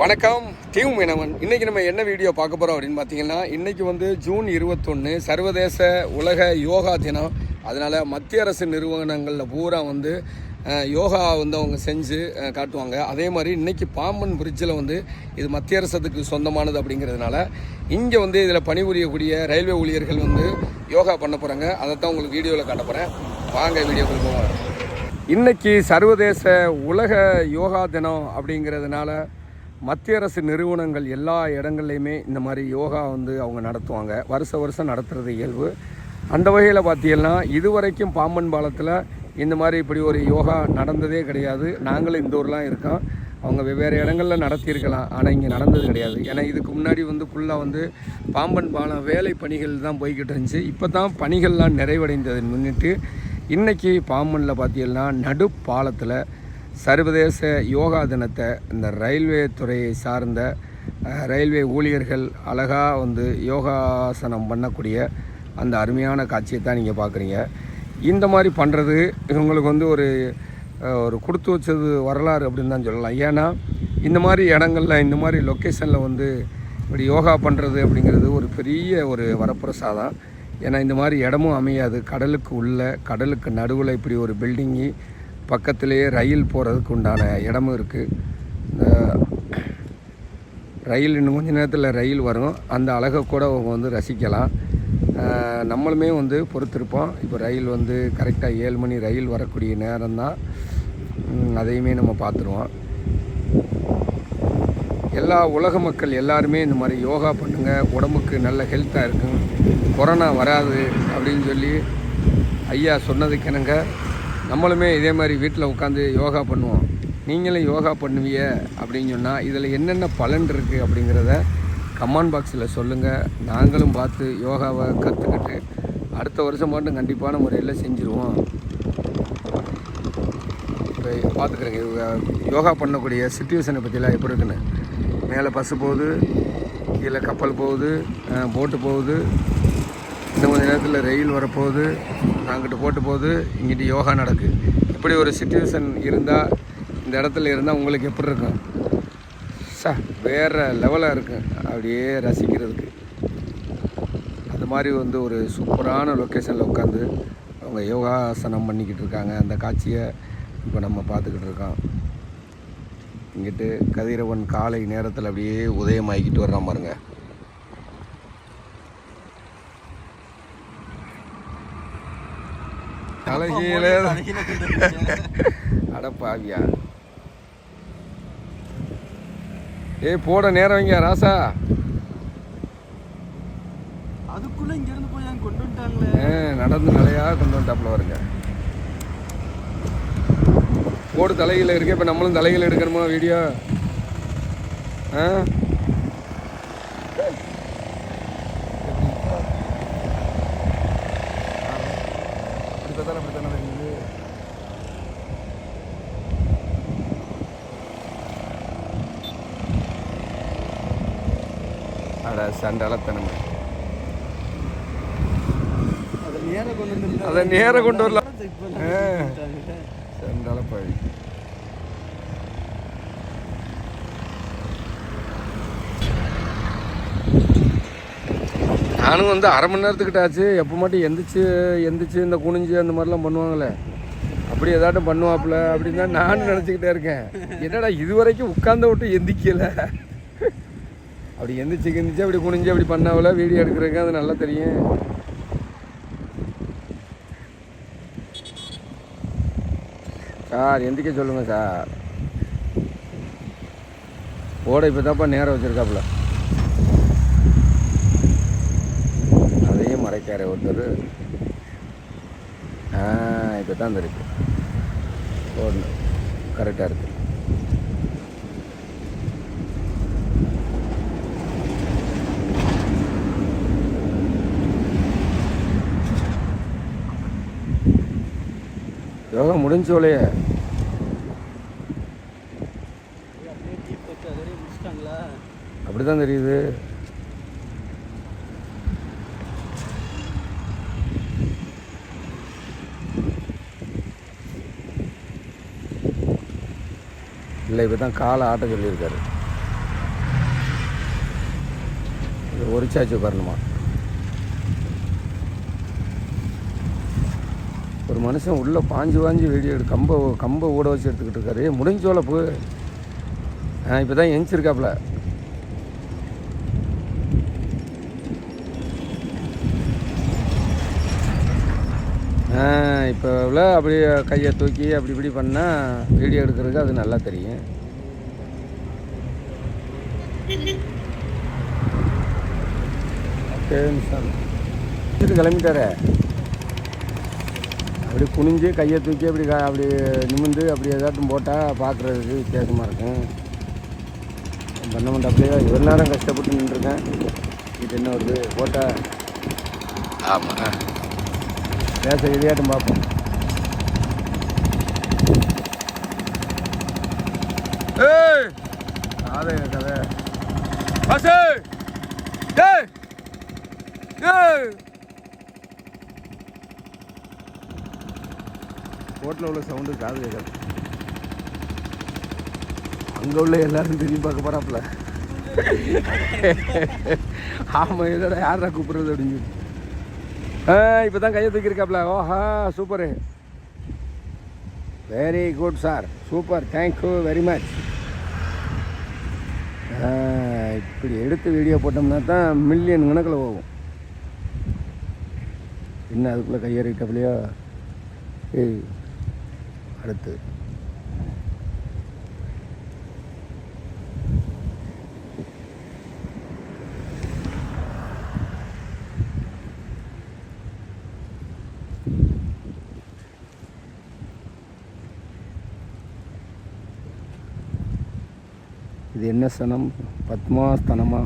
வணக்கம். டீம் மீனவன். இன்னைக்கு நம்ம என்ன வீடியோ பார்க்க போறோம் அப்படின்னு பார்த்தீங்கன்னா இன்னைக்கு வந்து ஜூன் இருபத்தொன்று சர்வதேச உலக யோகா தினம். அதனால மத்திய அரசு நிறுவனங்களில் பூரா வந்து யோகா வந்து அவங்க செஞ்சு காட்டுவாங்க. அதே மாதிரி இன்னைக்கு பாம்பன் பிரிட்ஜில் வந்து இது மத்திய அரசுக்கு சொந்தமானது அப்படிங்கிறதுனால இங்கே வந்து இதில் பணிபுரியக்கூடிய ரயில்வே ஊழியர்கள் வந்து யோகா பண்ண போகிறாங்க அதை தான் உங்களுக்கு வீடியோவில் காட்ட போகிறேன் வாங்க வீடியோக்குள்ள போவோம். இன்னைக்கு சர்வதேச உலக யோகா தினம் அப்படிங்கிறதுனால மத்திய அரசு நிறுவனங்கள் எல்லா இடங்கள்லையுமே இந்த மாதிரி யோகா வந்து அவங்க நடத்துவாங்க. வருஷ வருஷம் நடத்துறது இயல்பு. அந்த வகையில் பார்த்தீங்கன்னா இதுவரைக்கும் பாம்பன் பாலத்தில் இந்த மாதிரி இப்படி ஒரு யோகா நடந்ததே கிடையாது. நாங்களும் இந்த ஊர்லாம் இருக்கோம். அவங்க வெவ்வேறு இடங்களில் நடத்தியிருக்கலாம். ஆனால் இங்கே நடந்தது கிடையாது. ஏன்னா இதுக்கு முன்னாடி வந்து ஃபுல்லாக வந்து பாம்பன் பாலம் வேலை பணிகள் தான் போய்கிட்டு இருந்துச்சு. இப்போ தான் பணிகள்லாம் நிறைவடைந்ததை முன்னிட்டு இன்றைக்கி பாம்பனில் பார்த்தீங்கன்னா நடு பாலத்தில் சர்வதேச யோகா தினத்தை இந்த ரயில்வே துறையை சார்ந்த ரயில்வே ஊழியர்கள் அழகாக வந்து யோகாசனம் பண்ணக்கூடிய அந்த அருமையான காட்சியை தான் நீங்கள் பார்க்குறீங்க இந்த மாதிரி பண்ணுறது இவங்களுக்கு வந்து ஒரு ஒரு கொடுத்து வச்சது வரலாறு அப்படின்னு தான் சொல்லலாம். ஏன்னா இந்த மாதிரி இடங்கள்ல இந்த மாதிரி லொக்கேஷனில் வந்து இப்படி யோகா பண்ணுறது அப்படிங்கிறது ஒரு பெரிய ஒரு வரப்பிரசாதம். ஏன்னா இந்த மாதிரி இடமும் அமையாது. கடலுக்கு உள்ளே கடலுக்கு நடுவில் இப்படி ஒரு பில்டிங்கு பக்கத்திலேயே ரயில் போகிறதுக்கு உண்டான இடமும் இருக்குது ரயில் இன்னும் கொஞ்ச நேரத்தில் ரயில் வரும். அந்த அழகை கூட அவங்க வந்து ரசிக்கலாம். நம்மளுமே வந்து பொறுத்திருப்போம். இப்போ ரயில் வந்து கரெக்டாக ஏழு மணி ரயில் வரக்கூடிய நேரம்தான். அதையுமே நம்ம பார்த்துருவோம். எல்லா உலக மக்கள் எல்லாருமே இந்த மாதிரி யோகா பண்ணுங்கள் உடம்புக்கு நல்ல ஹெல்த்தாக இருக்கும். கொரோனா வராது அப்படின்னு சொல்லி ஐயா சொன்னதுக்கெனங்க நம்மளுமே இதே மாதிரி வீட்டில் உட்காந்து யோகா பண்ணுவோம். நீங்களும் யோகா பண்ணுவீங்க அப்படின்னு சொன்னால் இதில் என்னென்ன பலன் இருக்குது அப்படிங்கிறத கமெண்ட் பாக்ஸில் சொல்லுங்கள் நாங்களும் பார்த்து யோகாவை கற்றுக்கிட்டு அடுத்த வருஷம் மட்டும் கண்டிப்பான முறையில் செஞ்சுருவோம். இப்போ பார்த்துக்கிறேங்க யோகா பண்ணக்கூடிய சுச்சுவேஷனை பற்றிலாம் எப்படி இருக்குன்னு. மேலே பஸ்ஸு போகுது கீழே கப்பல் போகுது போட்டு போகுது இன்னும் கொஞ்சம் நேரத்தில் ரயில் வரப்போகுது. அங்கிட்டு போட்டு போகுது இங்கிட்டு யோகா நடக்கு. இப்படி ஒரு சுச்சுவேஷன் இருந்தால் இந்த இடத்துல இருந்தால் உங்களுக்கு எப்படி இருக்கும்? சா வேறு லெவலாக இருக்கும் அப்படியே ரசிக்கிறதுக்கு. அது மாதிரி வந்து ஒரு சூப்பரான லொக்கேஷனில் உட்காந்து அவங்க யோகாசனம் பண்ணிக்கிட்டு இருக்காங்க. அந்த காட்சியை இப்போ நம்ம பார்த்துக்கிட்டு இருக்கோம். இங்கிட்டு கதிரவன் காலை நேரத்தில் அப்படியே உதயமாகிக்கிட்டு வர்றான் பாருங்கள் அழகியில அடப்பாவியா ஏய் போட நேரம் வைங்க ராசா. அதுக்குள்ள இங்க இருந்து போய் கொண்டு வந்துட்டாங்களே. நடந்து நிலையா கொண்டு வந்துட்டாப்புல வருங்க போடு தலையில் இருக்கு. இப்போ நம்மளும் தலையில் எடுக்கணுமா வீடியோ ஆ இப்படி பார்த்தாலும் அப்படி தானே தெரியுது அட சண்டலத்தனமே. அதை நேரா கொண்டு. வந்துட்டாங்க. சண்டலப்பழி நானும் வந்து அரை மணி நேரத்துக்கிட்ட ஆச்சு. எப்போ மட்டும் எந்திரிச்சு எந்திரிச்சு இந்த குனிஞ்சு அந்த மாதிரிலாம் பண்ணுவாங்களே. அப்படி ஏதாட்டும் பண்ணுவாப்புல அப்படின்னு தான் நானும் நினச்சிக்கிட்டே இருக்கேன். என்னடா இது வரைக்கும் உட்கார்ந்த விட்டு எந்திக்கல. அப்படி எந்திரிச்சு எந்திரிச்சு அப்படி குனிஞ்சு அப்படி பண்ணாவில் வீடியோ எடுக்கிறதுக்கு அது நல்லா தெரியும். சார் எந்திரிக்க சொல்லுங்கள் சார். ஓட இப்போ தான்ப்பா நேரம் வச்சுருக்காப்புல. அதையும் மறைக்கார ஒருத்தர். ஆ இப்போ தான் இருக்கு ஓடணும் கரெக்டாக இருக்குது யோகா முடிஞ்சோலையே அப்படிதான் தெரியுது. இல்லை இப்போ தான் காலை ஆட்ட சொல்லியிருக்காரு. ஒரு சாச்சு வரணுமா ஒரு மனுஷன் உள்ளே பாஞ்சு பாஞ்சு வீடியோ எடு கம்பை கம்பை ஊட வச்சு எடுத்துக்கிட்டு இருக்காரு. முடிஞ்சோல போ. ஆ இப்போ தான் எஞ்சிருக்காப்புல ஆ இப்போ உள்ள அப்படியே கையை தூக்கி அப்படி இப்படி பண்ணால் வீடியோ எடுக்கிறதுக்கு அது நல்லா தெரியும். ஓகே நிமிஷம். கிளம்பிட்டாரே. அப்படி குனிஞ்சு கையை தூக்கி அப்படி அப்படி நிமிந்து அப்படி ஏதாட்டும் போட்டால் பார்க்குறதுக்கு வித்தியாசமாக இருக்கும் பண்ண மாட்டேன் அப்படியே இவ்வளோ நேரம் கஷ்டப்பட்டு நின்றுருக்கேன். இது என்ன வருது போட்டால் ஆமாம் பேச விளையாட்டும் பார்ப்போம். ஏய்! காதை கதை. பசு! ஏய்! ஏய்! போட்டில் உள்ள சவுண்டு காது கேட்காது அங்கே உள்ள எல்லாரும் திரும்பி பார்க்க போகிறாப்புல ஆமாம் இதோட யாரா கூப்பிட்றது அப்படின்னு ஆ இப்போ தான் கையை தூக்கியிருக்காப்புல ஓஹா super very good sir super thank you very much இப்படி எடுத்து வீடியோ போட்டோம்னா தான் மில்லியன் கணக்கில் போகும். என்ன அதுக்குள்ளே கையறிட்டாப்லையோ ஏய் அடுத்து. இது என்ன சனம்? பத்மாஸ்தனமா?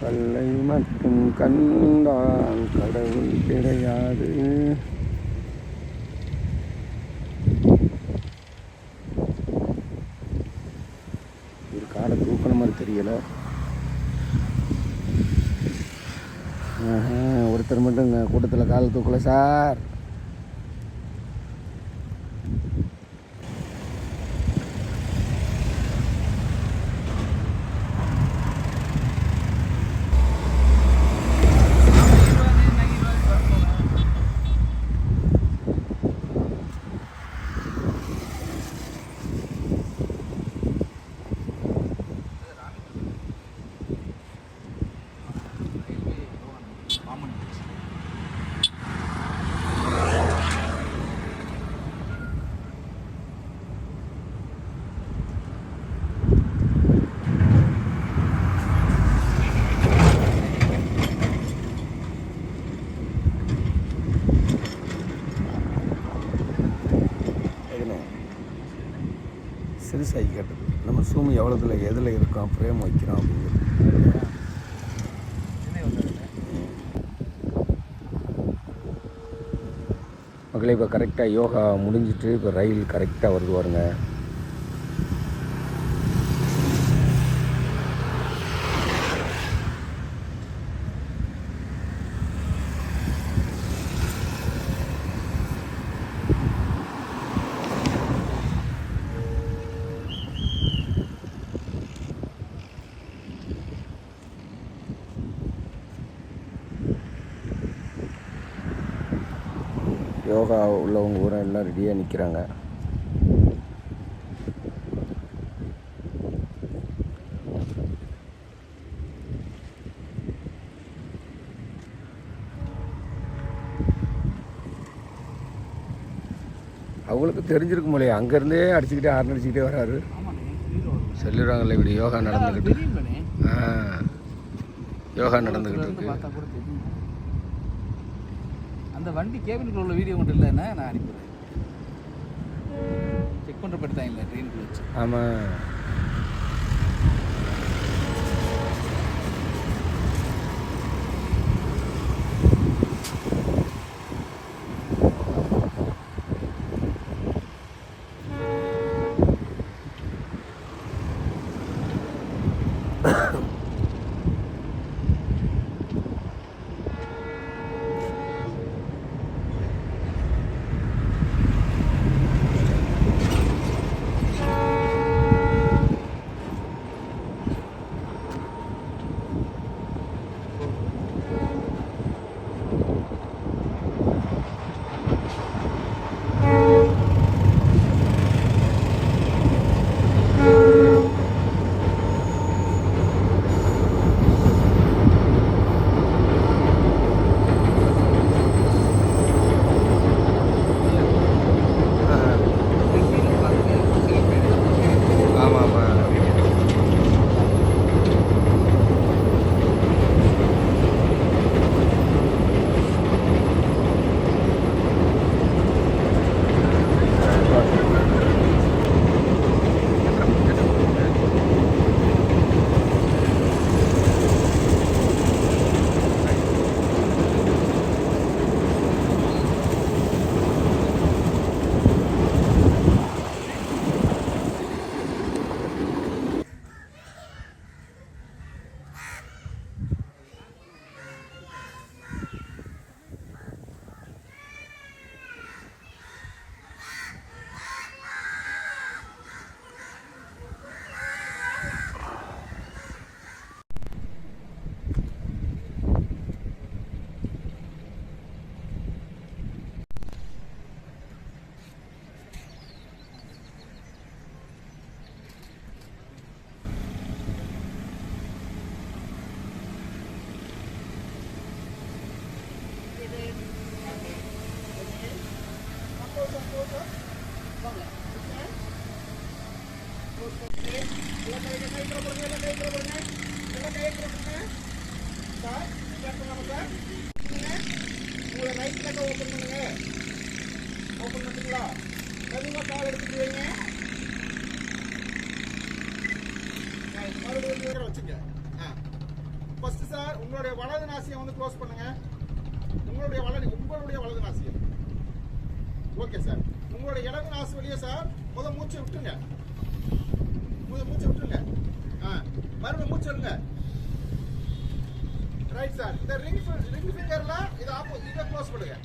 கல்லை மட்டும் கண்டால் கடவுள் கிடையாது ஒரு காலை என்னன்னு தெரியல. ஒருத்தர் மட்டும் கூட்டத்தில் காலை தூக்கல சார். சிறுசாகி கேட்டது நம்ம சூம் எவ்வளோதுல எதில் இருக்கோம் ஃப்ரேம் வைக்கிறோம் அப்படிங்கிறது. மக்களே இப்போ கரெக்டாக யோகா முடிஞ்சிட்டு இப்போ ரயில் கரெக்டாக வருது பாருங்க. யோகா உள்ளவங்க பூரா எல்லாம் ரெடியாக நிற்கிறாங்க அவங்களுக்கு தெரிஞ்சிருக்கும் போலயே அங்கேருந்தே அடிச்சுக்கிட்டே ஆர்ன் அடிச்சுக்கிட்டே வராரு. சொல்லிடுறாங்கல்ல இப்படி யோகா நடந்துக்கிட்டு. ஆ. யோகா நடந்துக்கிட்டு இருக்கு. கூட அந்த வண்டி கேபினுக்குள்ள உள்ள வீடியோ மட்டும் இல்லைன்னா நான் அனுப்பிடுறேன். செக் பண்ணுற தான் இல்லை ட்ரெயினுக்குள்ள வச்சு. ஆமாம் உங்களுடைய வலது நாசியை வந்து க்ளோஸ் பண்ணுங்க. உங்களுடைய வலது உங்களுடைய வலது நாசியை. ஓகே சார் உங்களோட இடது ஆசை வழியே சார் முத மூச்சு விட்டுருங்க. முத மூச்சு விட்டுருங்க. ஆ மறுபடியும் மூச்சு விடுங்க. ரைட் சார் இந்த ரிங் ரிங் ஃபிங்கர்ல இதை ஆப்போ இதை க்ளோஸ் பண்ணுங்க.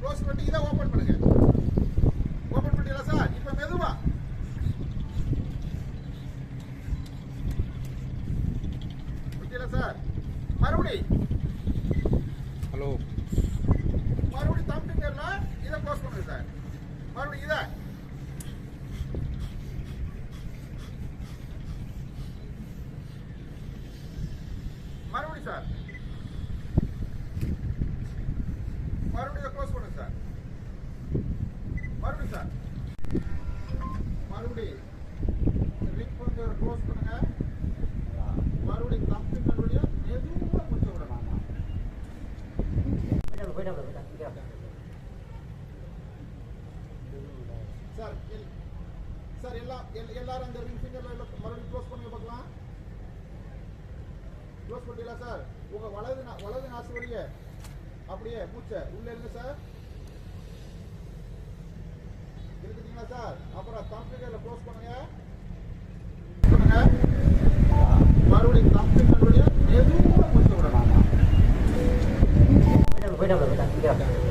க்ளோஸ் பண்ணிட்டு இதை ஓப்பன் பண்ணுங்க. க்ளோஸ் பண்ணிடலாம் சார்? உங்கள் வலது வலது நாசு வழியே அப்படியே மூச்சை உள்ளே இருங்க சார். இருக்குதுங்களா சார்? அப்புறம் கம்ப்யூட்டரில் க்ளோஸ் பண்ணுங்க. பண்ணுங்க மறுபடியும் கம்ப்யூட்டர் வழியாக எதுவும் மூச்சை விடலாமா? போயிட்டா